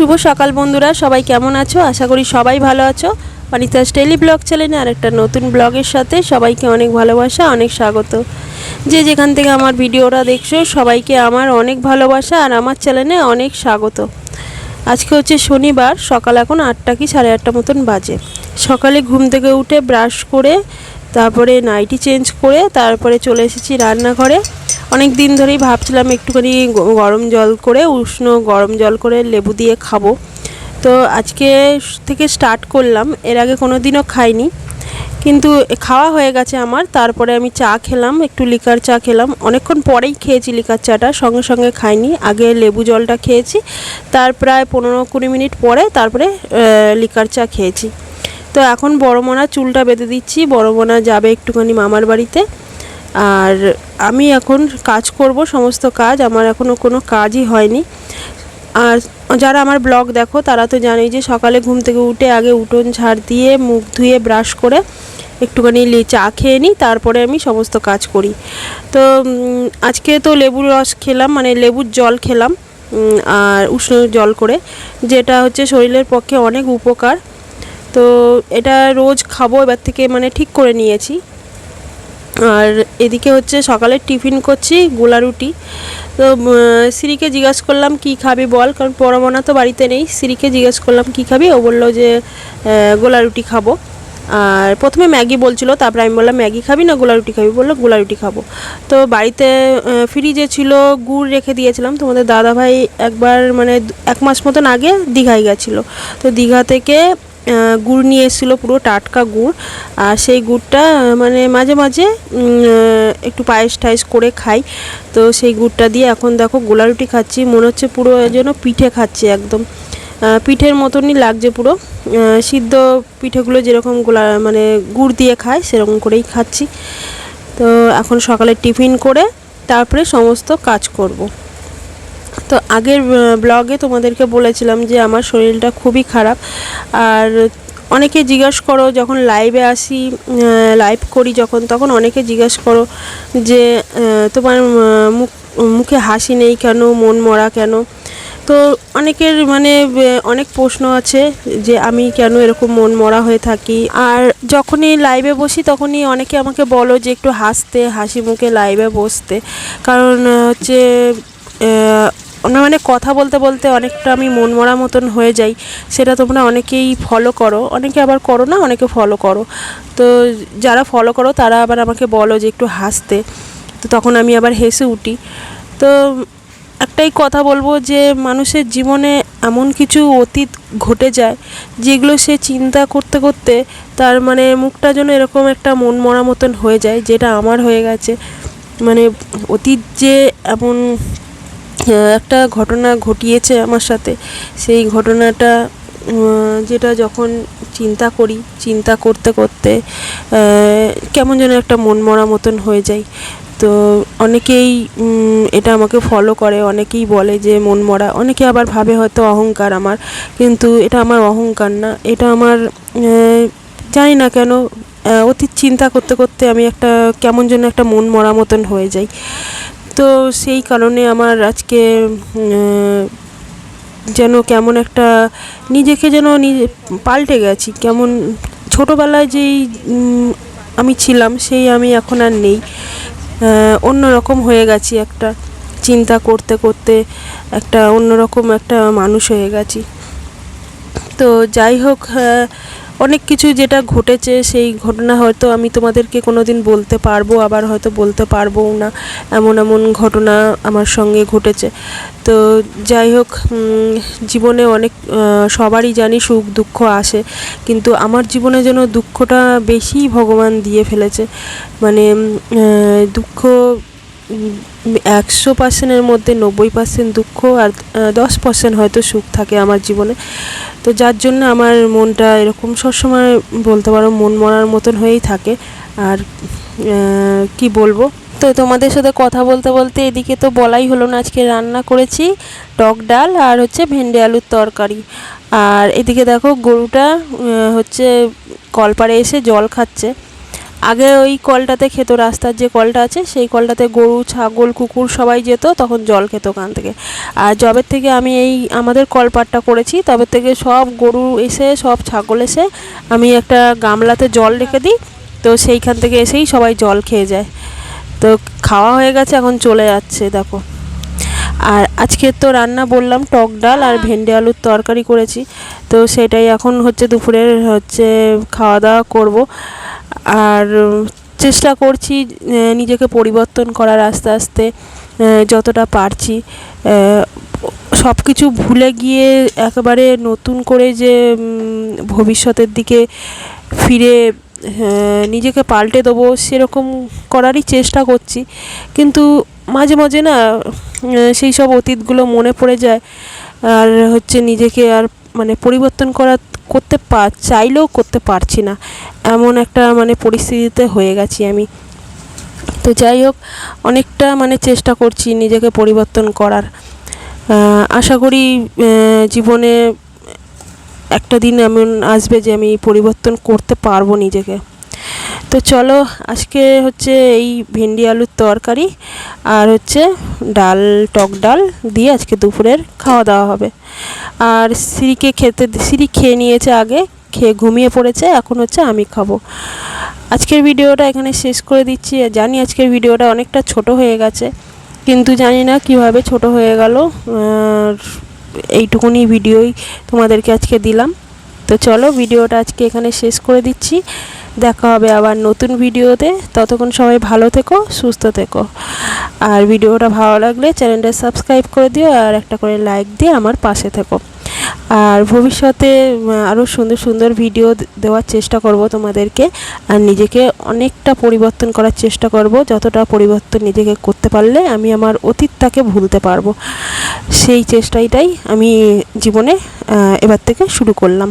শুভ সকাল বন্ধুরা, সবাই কেমন আছো? আশা করি সবাই ভালো আছো। অনিতাস ডেলি ব্লগ চ্যানেলে আর একটা নতুন ব্লগের সাথে সবাইকে অনেক ভালোবাসা, অনেক স্বাগত। যে যেখান থেকে আমার ভিডিওটা দেখছ, সবাইকে আমার অনেক ভালোবাসা আর আমার চ্যানেলে অনেক স্বাগত। আজকে হচ্ছে শনিবার, সকাল এখন আটটা কি সাড়ে আটটা মতন বাজে। সকালে ঘুম থেকে উঠে ব্রাশ করে, তারপরে নাইটি চেঞ্জ করে, তারপরে চলে এসেছি রান্নাঘরে। অনেক দিন ধরেই ভাবছিলাম একটুখানি গরম জল করে, উষ্ণ গরম জল করে লেবু দিয়ে খাব। তো আজকে থেকে স্টার্ট করলাম, এর আগে কোনো দিনও খাইনি। কিন্তু খাওয়া হয়ে গেছে আমার, তারপরে আমি চা খেলাম, একটু লিকার চা খেলাম। অনেকক্ষণ পরেই খেয়েছি লিকার চাটা, সঙ্গে সঙ্গে খাইনি। আগে লেবু জলটা খেয়েছি, তার প্রায় পনেরো কুড়ি মিনিট পরে তারপরে লিকার চা খেয়েছি। তো এখন বড় মোনা চুলটা বেঁধে দিচ্ছি বড় মোনা যাবে একটুখানি মামার বাড়িতে। আর আমি এখন কাজ করব, সমস্ত কাজ। আমার এখনও কোনো কাজই হয়নি। আর যারা আমার ব্লগ দেখো, তারা তো জানেই যে সকালে ঘুম থেকে উঠে আগে উঠোন ঝাড় দিয়ে, মুখ ধুয়ে, ব্রাশ করে একটুখানি চা খেয়ে নিই, তারপরে আমি সমস্ত কাজ করি। তো আজকে তো লেবুর রস খেলাম মানে লেবুর জল খেলাম আর উষ্ণ জল করে, যেটা হচ্ছে শরীরের পক্ষে অনেক উপকার। তো এটা রোজ খাব, এবার থেকে মানে ঠিক করে নিয়েছি। আর এদিকে হচ্ছে সকালে টিফিন করছি গোলা রুটি। তো সিরিকে জিজ্ঞাস করলাম, কি খাবি বল? কারণ পরমনা তো বাড়িতে নেই। সিরিকে জিজ্ঞাস করলাম, কি খাবি? ও বলল যে গোলা রুটি খাব। আর প্রথমে ম্যাগি বলছিল, তারপরে আমি বললাম, ম্যাগি খাবি না গোলা রুটি খাবি? বলল, গোলা রুটি খাব। তো বাড়িতে ফ্রিজে ছিল গুড় রেখে দিয়েছিলাম। তোমাদের দাদা ভাই একবার মানে এক মাস মতন আগে দীঘায় গেছিল। তো দীঘা থেকে গুড় নিয়ে এসেছিল পুরো টাটকা গুড়। আর সেই গুড়টা মানে মাঝে মাঝে একটু পায়েস টায়েস করে খাই। তো সেই গুড়টা দিয়ে এখন দেখো গোলা রুটি খাচ্ছি, মনে হচ্ছে পুরো যেন পিঠে খাচ্ছি একদম। পিঠের মতনই লাগছে পুরো। সিদ্ধ পিঠেগুলো যেরকম গোলা মানে গুড় দিয়ে খায় সেরকম করেই খাচ্ছি। তো এখন সকালে টিফিন করে তারপরে সমস্ত কাজ করব। তো আগের ব্লগে তোমাদেরকে বলেছিলাম যে আমার শরীরটা খুবই খারাপ। আর অনেকে জিজ্ঞেস করো, যখন লাইভে আসি লাইভ করি যখন, তখন অনেকে জিজ্ঞেস করো যে তোমার মুখ, মুখে হাসি নেই কেন, মন মরা কেন? তো অনেকের মানে অনেক প্রশ্ন আছে যে আমি কেন এরকম মন মরা হয়ে থাকি? আর যখনই লাইভে বসি, তখনই অনেকে আমাকে বলো যে একটু হাসতে, হাসি মুখে লাইভে বসতে। কারণ হচ্ছে মানে কথা বলতে বলতে অনেকটা আমি মন মরা মতন হয়ে যাই। সেটা তোমরা অনেকেই ফলো করো। অনেকে আবার করো না, অনেকে ফলো করো। তো যারা ফলো করো, তারা আবার আমাকে বলো যে একটু হাসতে। তো তখন আমি আবার হেসে উঠি। তো একটাই কথা বলব যে, মানুষের জীবনে এমন কিছু অতীত ঘটে যায়, যেগুলো সে চিন্তা করতে করতে তার মানে মুখটা যেন এরকম একটা মন মরা মতন হয়ে যায়, যেটা আমার হয়ে গেছে। মানে অতীত যে এমন একটা ঘটনা ঘটিয়েছে আমার সাথে, সেই ঘটনাটা যেটা যখন চিন্তা করি, চিন্তা করতে করতে কেমন যেন একটা মন মরা মতন হয়ে যায় তো অনেকেই এটা আমাকে ফলো করে, অনেকেই বলে যে মন মরা অনেকে আবার ভাবে হয়তো অহংকার আমার, কিন্তু এটা আমার অহংকার না। এটা আমার জানি না কেন অতীত চিন্তা করতে করতে আমি একটা, কেমন যেন একটা মন মরা মতন হয়ে যাই। তো সেই কারণে আমার আজকে যেন কেমন একটা নিজেকে যেন নিজে, পাল্টে গেছি। কেমন ছোটোবেলায় যেই আমি ছিলাম, সেই আমি এখন আর নেই। অন্যরকম হয়ে গেছি একটা চিন্তা করতে করতে, একটা অন্যরকম একটা মানুষ হয়ে গেছি। তো যাই হোক অনেক কিছু যেটা ঘটেছে, সেই ঘটনা হয়তো আমি তোমাদেরকে কোনো দিন বলতে পারব, আবার হয়তো বলতে পারবোও না। এমন এমন ঘটনা আমার সঙ্গে ঘটেছে। তো যাই হোক জীবনে অনেক সবারই জানি সুখ দুঃখ আসে, কিন্তু আমার জীবনে যেন দুঃখটা বেশি ভগবান দিয়ে ফেলেছে। মানে দুঃখ একশো পার্সেন্টের মধ্যে নব্বই পার্সেন্ট দুঃখ আর দশ পার্সেন্ট হয়তো সুখ থাকে আমার জীবনে। তো যার জন্য আমার মনটা এরকম সবসময় বলতে পারো মন মরার মতন হয়েই থাকে। আর কি বলব? তো তোমাদের সাথে কথা বলতে বলতে এদিকে তো বলাই হলো না, আজকে রান্না করেছি টক ডাল আর হচ্ছে ভেন্ডি আলুর তরকারি। আর এদিকে দেখো গরুটা হচ্ছে কলপাড়ে এসে জল খাচ্ছে। আগে ওই কলটাতে খেত রাস্তার যে কলটা আছে সেই কলটাতে গরু ছাগল কুকুর সবাই যেত তখন জল খেত ওখান থেকে। আর জবের থেকে আমি এই আমাদের কলপাটটা করেছি তবে থেকে সব গরু এসে সব ছাগল এসে আমি একটা গামলাতে জল রেখে দিই তো সেইখান থেকে এসেই সবাই জল খেয়ে যায়। তো খাওয়া হয়ে গেছে এখন চলে যাচ্ছে দেখো। আর আজকে তো রান্না বললাম টক ডাল আর ভেন্ডি আলুর তরকারি করেছি। তো সেটাই এখন হচ্ছে দুপুরের হচ্ছে খাওয়া দাওয়া করব। আর চেষ্টা করছি নিজেকে পরিবর্তন করার আস্তে আস্তে যতটা পারছি। সব কিছু ভুলে গিয়ে একেবারে নতুন করে যে ভবিষ্যতের দিকে ফিরে নিজেকে পাল্টে দেবো, সেরকম করারই চেষ্টা করছি। কিন্তু মাঝে মাঝে না সেই সব অতীতগুলো মনে পড়ে যায়। আর হচ্ছে নিজেকে আর মানে পরিবর্তন করা করতে পার চাইলেও করতে পারছি না। এমন একটা মানে পরিস্থিতিতে হয়ে গেছি আমি। তো যাই হোক, অনেকটা মানে চেষ্টা করছি নিজেকে পরিবর্তন করার। আশা করি জীবনে একটা দিন এমন আসবে যে আমি পরিবর্তন করতে পারব নিজেকে। তো চলো আজকে হচ্ছে এই ভেন্ডি আলুর তরকারি আর হচ্ছে ডাল, টক ডাল দিয়ে আজকে দুপুরের খাওয়া দাওয়া হবে। আর সিঁড়িকে খেতে, সিঁড়ি খেয়ে নিয়েছে আগে, খেয়ে ঘুমিয়ে পড়েছে, এখন হচ্ছে আমি খাব। আজকের ভিডিওটা এখানে শেষ করে দিচ্ছি। জানি আজকের ভিডিওটা অনেকটা ছোট হয়ে গেছে, কিন্তু জানি না কীভাবে ছোট হয়ে গেল। এইটুকুনি ভিডিওই তোমাদেরকে আজকে দিলাম। তো চলো ভিডিওটা আজকে এখানে শেষ করে দিচ্ছি। দেখা হবে আবার নতুন ভিডিওতে। ততক্ষণ সবাই ভালো থেকো, সুস্থ থেকো। আর ভিডিওটা ভালো লাগলে চ্যানেলটা সাবস্ক্রাইব করে দিও আর একটা করে লাইক দিয়ে আমার পাশে থেকো। আর ভবিষ্যতে আরও সুন্দর সুন্দর ভিডিও দেওয়ার চেষ্টা করব তোমাদেরকে। আর নিজেকে অনেকটা পরিবর্তন করার চেষ্টা করব, যতটা পরিবর্তন নিজেকে করতে পারলে আমি আমার অতীতটাকে ভুলতে পারব। সেই চেষ্টাইটাই আমি জীবনে এবার থেকে শুরু করলাম।